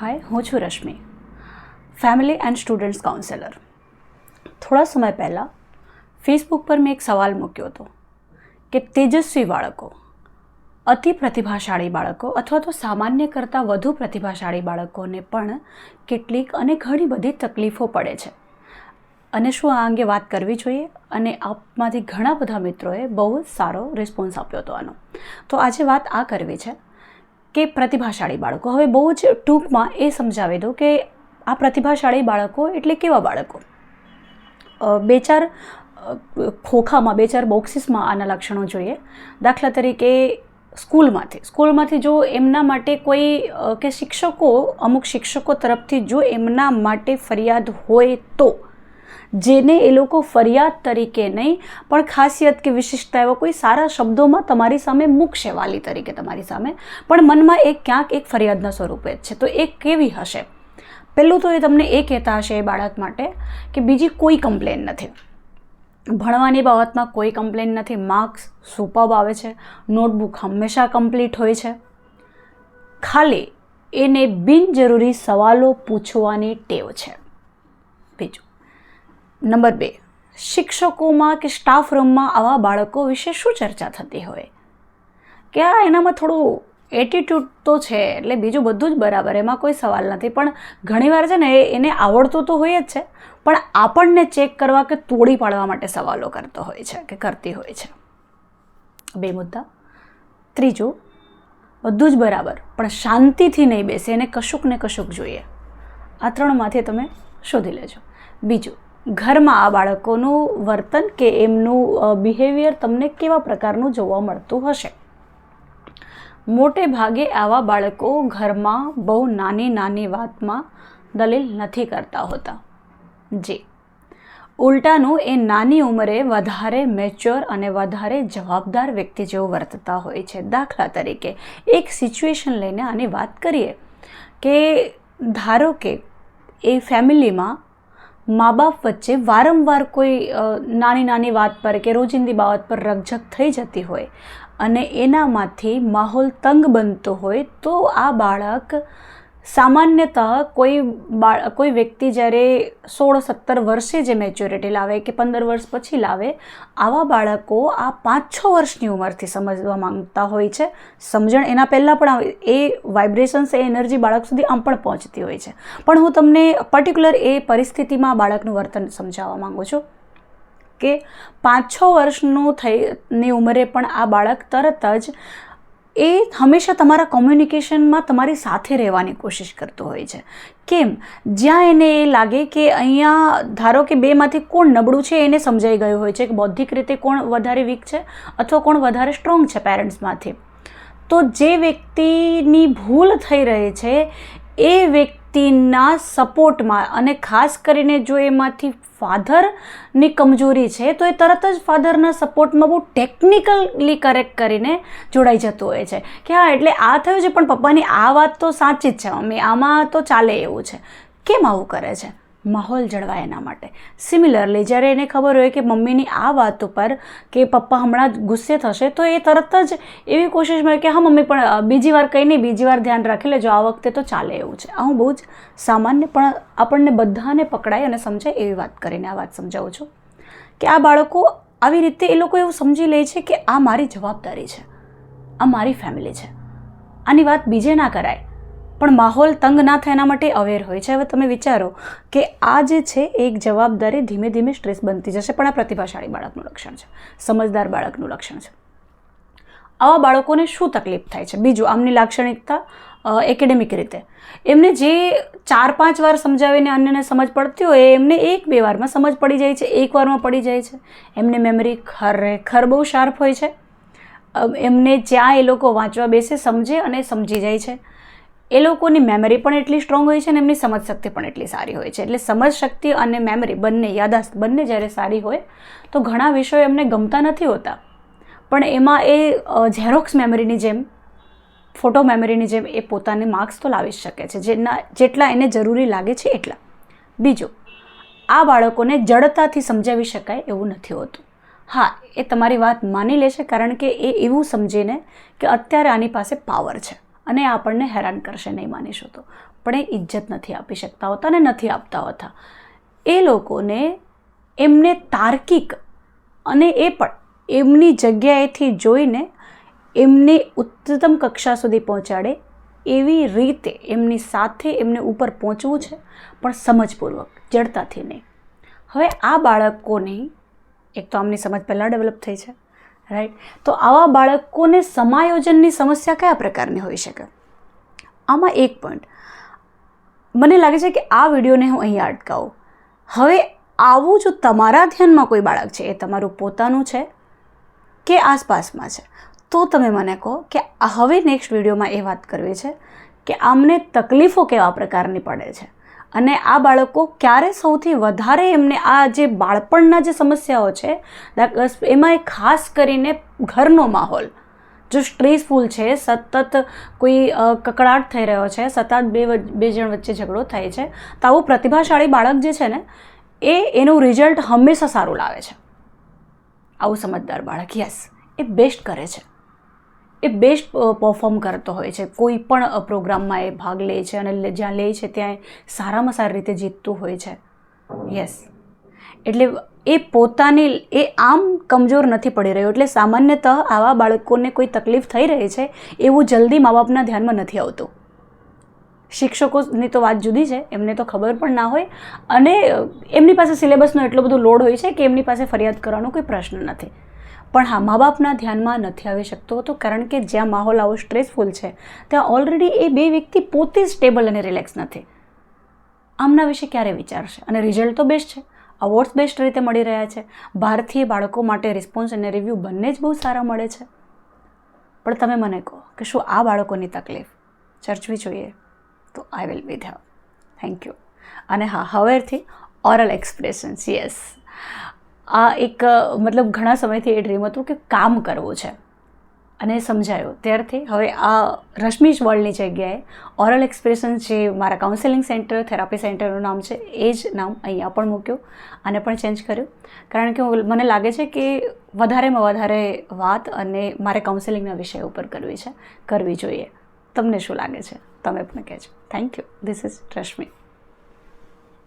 હાય હું છું Rashmi family and students counsellor થોડા સમય પહેલાં ફેસબુક પર મેં એક સવાલ મૂક્યો હતો કે તેજસ્વી બાળકો અતિ પ્રતિભાશાળી બાળકો અથવા તો સામાન્ય કરતાં વધુ પ્રતિભાશાળી બાળકોને પણ કેટલીક અને ઘણી બધી તકલીફો પડે છે. અને શું આ અંગે વાત કરવી જોઈએ? અને આપમાંથી ઘણા બધા મિત્રોએ બહુ સારો રિસ્પોન્સ આપ્યો હતો આનો. તો આજે વાત આ કરવી છે કે પ્રતિભાશાળી બાળકો. હવે બહુ જ ટૂંકમાં એ સમજાવી દઉં કે આ પ્રતિભાશાળી બાળકો એટલે કેવા બાળકો? બે ચાર ખોખામાં, બે ચાર બોક્સિસમાં આના લક્ષણો જોઈએ. દાખલા તરીકે સ્કૂલમાંથી. સ્કૂલમાંથી જો એમના માટે કોઈ કે શિક્ષકો, અમુક શિક્ષકો તરફથી જો એમના માટે ફરિયાદ હોય તો જેને એ લોકો ફરિયાદ તરીકે નહીં, પણ ખાસિયત કે વિશિષ્ટતા એવા કોઈ સારા શબ્દોમાં તમારી સામે મૂકશે, વાલી તરીકે તમારી સામે. પણ મનમાં એક ક્યાંક એક ફરિયાદના સ્વરૂપે જ છે. તો એ કેવી હશે? પહેલું તો એ તમને એ કહેતા હશે એ બાળક માટે કે બીજી કોઈ કમ્પ્લેન નથી. ભણવાની બાબતમાં કોઈ કમ્પ્લેન નથી. માર્ક્સ સુપબ આવે છે. નોટબુક હંમેશા કમ્પ્લીટ હોય છે. ખાલી એને બિનજરૂરી સવાલો પૂછવાની ટેવ છે. બીજું. નંબર બે. શિક્ષકોમાં કે સ્ટાફ રૂમમાં આવા બાળકો વિશે શું ચર્ચા થતી હોય? કે આ એનામાં થોડું એટીટ્યૂડ તો છે, એટલે બીજું બધું જ બરાબર, એમાં કોઈ સવાલ નથી. પણ ઘણીવાર છે ને એને આવડતું તો હોય જ છે, પણ આપણને ચેક કરવા કે તોડી પાડવા માટે સવાલો કરતો હોય છે, કે કરતી હોય છે. બે મુદ્દા. ત્રીજું, બધું જ બરાબર, પણ શાંતિથી નહીં બેસે, એને કશુંક ને કશુંક જોઈએ. આ ત્રણમાંથી તમે શોધી લેજો. બીજું ઘરમાં આ બાળકોનું વર્તન કે એમનું બિહેવિયર તમને કેવા પ્રકારનું જોવા મળતું હશે? મોટે ભાગે આવા બાળકો ઘરમાં બહુ નાની નાની વાતમાં દલીલ નથી કરતા હોતા. જી. ઉલટાનું એ નાની ઉંમરે વધારે મેચ્યોર અને વધારે જવાબદાર વ્યક્તિ જેવું વર્તતા હોય છે. દાખલા તરીકે એક સિચ્યુએશન લઈને આની વાત કરીએ કે ધારો કે એ ફેમિલીમાં મા બાપ વચ્ચે વારંવાર કોઈ નાની નાની વાત પર કે રોજિંદી બાબત પર રકઝક થઈ જતી હોય અને એનામાંથી માહોલ તંગ બનતો હોય તો આ બાળક સામાન્યતઃ કોઈ બાળ, કોઈ વ્યક્તિ જ્યારે સોળ સત્તર વર્ષે જે મેચ્યોરિટી લાવે કે પંદર વર્ષ પછી લાવે, આવા બાળકો આ પાંચ છ વર્ષની ઉંમરથી સમજવા માંગતા હોય છે સમજણ એના પહેલાં પણ. એ વાઇબ્રેશન્સ એ એનર્જી બાળક સુધી આમ પણ પહોંચતી હોય છે પણ હું તમને પર્ટિક્યુલર એ પરિસ્થિતિમાં બાળકનું વર્તન સમજાવવા માંગુ છું કે પાંચ છ વર્ષનું થઈ, ની ઉંમરે પણ આ બાળક તરત જ એ હંમેશા તમારા કોમ્યુનિકેશનમાં તમારી સાથે રહેવાની કોશિશ કરતો હોય છે. કેમ? જ્યાં એને એ લાગે કે અહીંયા ધારો કે બેમાંથી કોણ નબળું છે એને સમજાઈ ગયું હોય છે કે બૌદ્ધિક રીતે કોણ વધારે વીક છે અથવા કોણ વધારે સ્ટ્રોંગ છે પેરેન્ટ્સમાંથી તો જે વ્યક્તિની ભૂલ થઈ રહી છે, એ વ્યક્તિના સપોર્ટમાં અને ખાસ કરીને જો એમાંથી ફાધરની કમજોરી છે, તો એ તરત જ ફાધરના સપોર્ટમાં બહુ ટેકનિકલી કરેક્ટ કરીને જોડાઈ જતું હોય છે. કે હા, એટલે આ થયું છે, પણ પપ્પાની આ વાત તો સાચી જ છે. મમ્મી આમાં તો ચાલે એવું છે. કેમ આવું કરે છે? માહોલ જળવાય એના માટે. સિમિલરલી જ્યારે એને ખબર હોય કે મમ્મીની આ વાત ઉપર કે પપ્પા હમણાં ગુસ્સે થશે, તો એ તરત જ એવી કોશિશમાં કે હા, મમ્મી, પણ બીજી વાર કંઈ નહીં, બીજી વાર ધ્યાન રાખી લેજો, આ વખતે તો ચાલે એવું છે. આ હું બહુ જ સામાન્ય, પણ આપણને બધાને પકડાય અને સમજાય એવી વાત કરીને આ વાત સમજાવું છું. કે આ બાળકો આવી રીતે એ લોકો એવું સમજી લે છે કે આ મારી જવાબદારી છે. આ મારી ફેમિલી છે. આની વાત બીજે ના કરાય. પણ માહોલ તંગ ના થાય એના માટે અવેર હોય છે. હવે તમે વિચારો કે આ જે છે, એક જવાબદારી ધીમે ધીમે સ્ટ્રેસ બનતી જશે, પણ આ પ્રતિભાશાળી બાળકનું લક્ષણ છે. સમજદાર બાળકનું લક્ષણ છે. આવા બાળકોને શું તકલીફ થાય છે? બીજું, આમની લાક્ષણિકતા એકેડેમિક રીતે. એમને જે ચાર પાંચ વાર સમજાવીને અન્યને સમજ પડતી હોય એમને એક બે વારમાં સમજ પડી જાય છે, એક વારમાં પડી જાય છે. એમને મેમરી ખરેખર બહુ શાર્પ હોય છે. એમને જ્યાં એ લોકો વાંચવા બેસે, સમજે અને સમજી જાય છે. એ લોકોની મેમરી પણ એટલી સ્ટ્રોંગ હોય છે અને એમની સમજ શક્તિ પણ એટલી સારી હોય છે. એટલે સમજ શક્તિ અને મેમરી બંને યાદાસ્ત બંને જ્યારે સારી હોય, તો ઘણા વિષયો એમને ગમતા નથી હોતા. પણ એમાં એ ઝેરોક્સ મેમરીની જેમ ફોટો મેમરીની જેમ એ પોતાને માર્ક્સ તો લાવી શકે છે. જેના, જેટલા એને જરૂરી લાગે છે એટલા. બીજું, આ બાળકોને જડતાથી સમજાવી શકાય એવું નથી હોતું. હા, એ તમારી વાત માની લેશે કારણ કે એ એવું સમજીને કે અત્યારે આની પાસે પાવર છે. અને આપણને હેરાન કરશે, નહીં માનીશું તો પણ એ ઇજ્જત નથી આપી શકતા હોતા અને નથી આપતા હોતા. એ લોકોને એમને તાર્કિક અને એ પણ એમની જગ્યાએથી જોઈને એમને ઉચ્ચતમ કક્ષા સુધી પહોંચાડે એવી રીતે એમની સાથે એમને ઉપર પહોંચવું છે, પણ સમજપૂર્વક, જડતાથી નહીં. હવે આ બાળકોની, એક તો આમની સમજ પહેલાં ડેવલપ થઈ છે. રાઈટ તો આવા બાળકોને સમાયોજનની સમસ્યા કયા પ્રકારની હોઈ શકે? આમાં એક પોઈન્ટ મને લાગે છે કે આ વિડીયોને હું અહીં અટકાવું. હવે આવું જો તમારા ધ્યાનમાં કોઈ બાળક છે, એ તમારું પોતાનું છે કે આસપાસમાં છે, તો તમે મને કહો કે હવે નેક્સ્ટ વિડીયોમાં એ વાત કરવી છે કે આમને તકલીફો કેવા પ્રકારની પડે છે? અને આ બાળકો ક્યારે સૌથી વધારે એમને આ જે બાળપણના જે સમસ્યાઓ છે એમાં એ ખાસ કરીને ઘરનો માહોલ. જો સ્ટ્રેસફુલ છે, સતત કોઈ કકડાટ થઈ રહ્યો છે, સતત બે બે જણ વચ્ચે ઝઘડો થાય છે, તો આવું પ્રતિભાશાળી બાળક જે છે ને, એ એનું રિઝલ્ટ હંમેશા સારું લાવે છે. આવું સમજદાર બાળક, યસ, એ બેસ્ટ કરે છે. એ બેસ્ટ પરફોર્મ કરતો હોય છે. કોઈ પણ પ્રોગ્રામમાં એ ભાગ લે છે અને જ્યાં લે છે ત્યાં સારામાં સારી રીતે જીતતું હોય છે. યસ એટલે એ પોતાની, એ આમ કમજોર નથી પડી રહ્યો. એટલે સામાન્યતઃ આવા બાળકોને કોઈ તકલીફ થઈ રહી છે, એવું જલ્દી મા બાપના ધ્યાનમાં નથી આવતું. શિક્ષકોની તો વાત જુદી છે, એમને તો ખબર પણ ના હોય. અને એમની પાસે સિલેબસનો એટલો બધો લોડ હોય છે કે એમની પાસે ફરિયાદ કરવાનો કોઈ પ્રશ્ન નથી. પણ હા મા બાપના ધ્યાનમાં નથી આવી શકતો હતો કારણ કે જ્યાં માહોલ આવો સ્ટ્રેસફુલ છે, ત્યાં ઓલરેડી એ બે વ્યક્તિ પોતે સ્ટેબલ અને રિલેક્સ નથી. આમના વિશે ક્યારે વિચારશે? અને રિઝલ્ટ તો બેસ્ટ છે. અવોર્ડ્સ બેસ્ટ રીતે મળી રહ્યા છે. ભારતીય બાળકો માટે રિસ્પોન્સ અને રિવ્યૂ બંને જ બહુ સારા મળે છે. પણ તમે મને કહો કે શું આ બાળકોની તકલીફ? ચર્ચવી જોઈએ. તો I will be there thank you અને હા હવેથી ઓરલ એક્સપ્રેશન્સ યસ આ એક મતલબ ઘણા સમયથી એ ડ્રીમ હતું કે કામ કરવું છે. અને સમજાયું. ત્યારથી હવે આ રશ્મિશ વર્લ્ડની જગ્યાએ ઓરલ એક્સપ્રેશન જે મારા કાઉન્સેલિંગ સેન્ટર થેરાપી સેન્ટરનું નામ છે, એ જ નામ અહીંયા પણ મૂક્યું અને પણ ચેન્જ કર્યું. કારણ કે મને લાગે છે કે વધારેમાં વધારે વાત અને મારે કાઉન્સેલિંગના વિષય ઉપર કરવી છે, કરવી જોઈએ. તમને શું લાગે છે? તમે પણ કહેજો thank you this is Rashmi